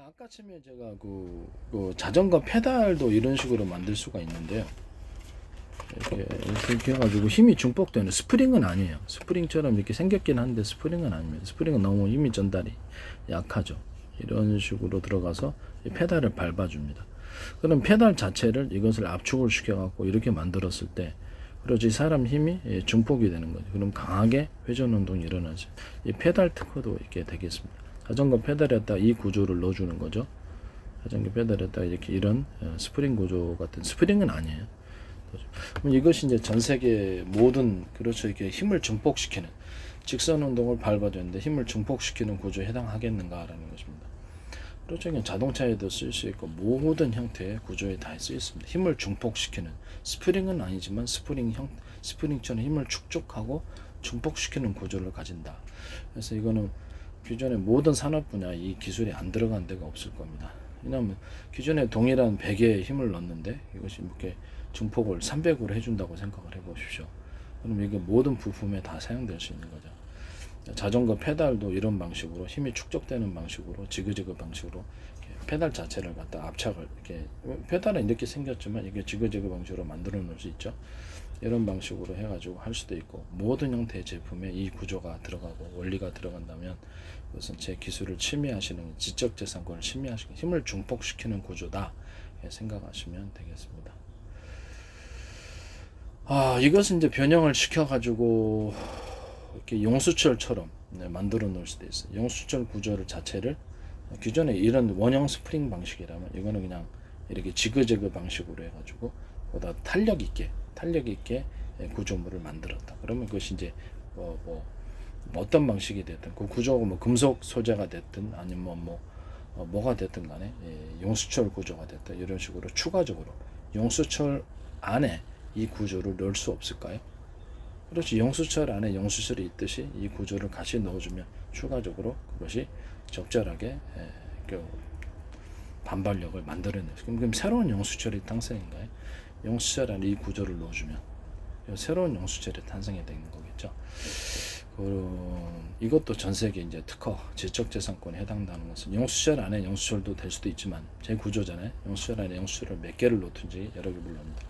아까 처음에 제가 그, 그 자전거 페달도 이런 식으로 만들 수가 있는데요. 이렇게 이렇게 해가지고 힘이 중복되는 스프링은 아니에요. 스프링처럼 이렇게 생겼긴 한데 스프링은 아닙니다. 스프링은 너무 힘이 전달이 약하죠. 이런 식으로 들어가서 이 페달을 밟아줍니다. 그럼 페달 자체를 이것을 압축을 시켜갖고 이렇게 만들었을 때 그렇지 사람 힘이 예, 중폭이 되는 거죠. 그럼 강하게 회전 운동이 일어나죠. 이 페달 특허도 있게 되겠습니다. 자전거 페달에다 이 구조를 넣어주는 거죠. 자전거 페달에다 이렇게 이런 어, 스프링 구조 같은 스프링은 아니에요. 그럼 이것이 이제 전 세계 모든 그렇죠 이렇게 힘을 증폭시키는 직선 운동을 밟아주는데 힘을 증폭시키는 구조에 해당하겠는가라는 것입니다. 그렇죠 자동차에도 쓸 수 있고 모든 형태의 구조에 다 쓰여 있습니다. 힘을 증폭시키는 스프링은 아니지만 스프링 형 스프링처럼 힘을 축적하고 증폭시키는 구조를 가진다. 그래서 이거는 기존의 모든 산업 분야 이 기술이 안 들어간 데가 없을 겁니다. 왜냐하면 기존에 동일한 베개에 힘을 넣는데 이것이 이렇게 증폭을 300으로 해준다고 생각을 해보십시오. 그럼 이게 모든 부품에 다 사용될 수 있는 거죠. 자전거 페달도 이런 방식으로 힘이 축적되는 방식으로 지그재그 방식으로 페달 자체를 갖다 압착을 이렇게 페달은 이렇게 생겼지만 이게 지그재그 방식으로 만들어 놓을 수 있죠. 이런 방식으로 해가지고 할 수도 있고 모든 형태의 제품에 이 구조가 들어가고 원리가 들어간다면 그것은 제 기술을 침해하시는 지적재산권을 침해하시는 힘을 중폭시키는 구조다 예, 생각하시면 되겠습니다. 아 이것은 이제 변형을 시켜가지고 이렇게 용수철처럼 네, 만들어 놓을 수도 있어요. 용수철 구조를 자체를 기존에 이런 원형 스프링 방식이라면 이거는 그냥 이렇게 지그재그 방식으로 해가지고 보다 탄력 있게 탄력 있게 예, 구조물을 만들었다. 그러면 그것이 이제 뭐, 뭐, 뭐 어떤 방식이 됐든 그 구조가 뭐 금속 소재가 됐든 아니면 뭐 어, 뭐가 됐든 간에 예, 용수철 구조가 됐든 이런 식으로 추가적으로 용수철 안에 이 구조를 넣을 수 없을까요? 그렇지 용수철 안에 용수철이 있듯이 이 구조를 같이 넣어주면 추가적으로 그것이 적절하게 에, 그 반발력을 만들어내죠. 그럼, 그럼 새로운 용수철이 탄생인가요? 안에 이 구조를 넣어주면 새로운 용수철이 탄생이 되는 거겠죠. 그 이것도 전 세계 이제 특허 지적재산권에 해당되는 것은 용수철 안에 용수철도 될 수도 있지만 제 구조잖아요. 용수철 안에 용수철을 몇 개를 놓든지 여러 개 물론입니다.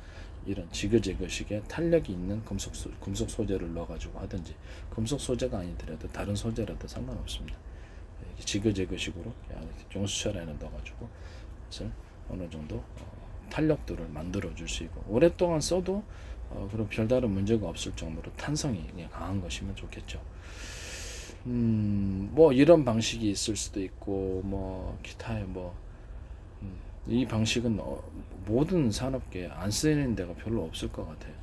이런 지그재그식의 탄력이 있는 금속 소, 금속 소재를 넣어가지고 하든지 금속 소재가 아니더라도 다른 소재라도 상관없습니다. 지그재그식으로 용수철 안에 넣어가지고 그래서 어느 정도 어, 탄력도를 만들어 줄 수 있고 오랫동안 써도 어, 그런 별다른 문제가 없을 정도로 탄성이 강한 것이면 좋겠죠. 음, 뭐 이런 방식이 있을 수도 있고 뭐 기타의 뭐 음, 이 방식은 어, 모든 산업계에 안 쓰이는 데가 별로 없을 것 같아요.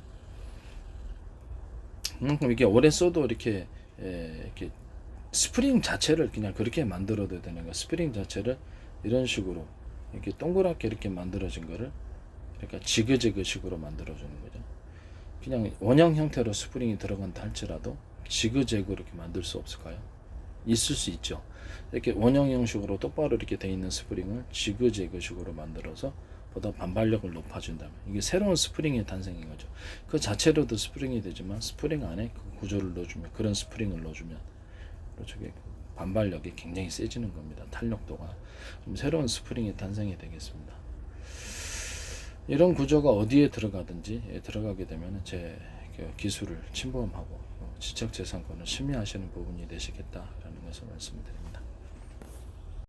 음, 그럼 이게 오래 써도 이렇게 에, 이렇게 스프링 자체를 그냥 그렇게 만들어도 되는 거. 스프링 자체를 이런 식으로 이렇게 동그랗게 이렇게 만들어진 거를 그러니까 지그재그식으로 만들어주는 거죠. 그냥 원형 형태로 스프링이 들어간다 할지라도 지그재그 이렇게 만들 수 없을까요? 있을 수 있죠. 이렇게 원형 형식으로 똑바로 이렇게 돼 있는 스프링을 지그재그식으로 만들어서 보다 반발력을 높아준다면 이게 새로운 스프링의 탄생인 거죠. 그 자체로도 스프링이 되지만 스프링 안에 그 구조를 넣어주면 그런 스프링을 넣어주면 그렇죠. 반발력이 굉장히 세지는 겁니다. 탄력도가 좀 새로운 스프링이 탄생이 되겠습니다. 이런 구조가 어디에 들어가든지 예, 들어가게 되면 제 기술을 침범하고 어, 지적재산권을 침해하시는 부분이 되시겠다라는 것을 말씀드립니다.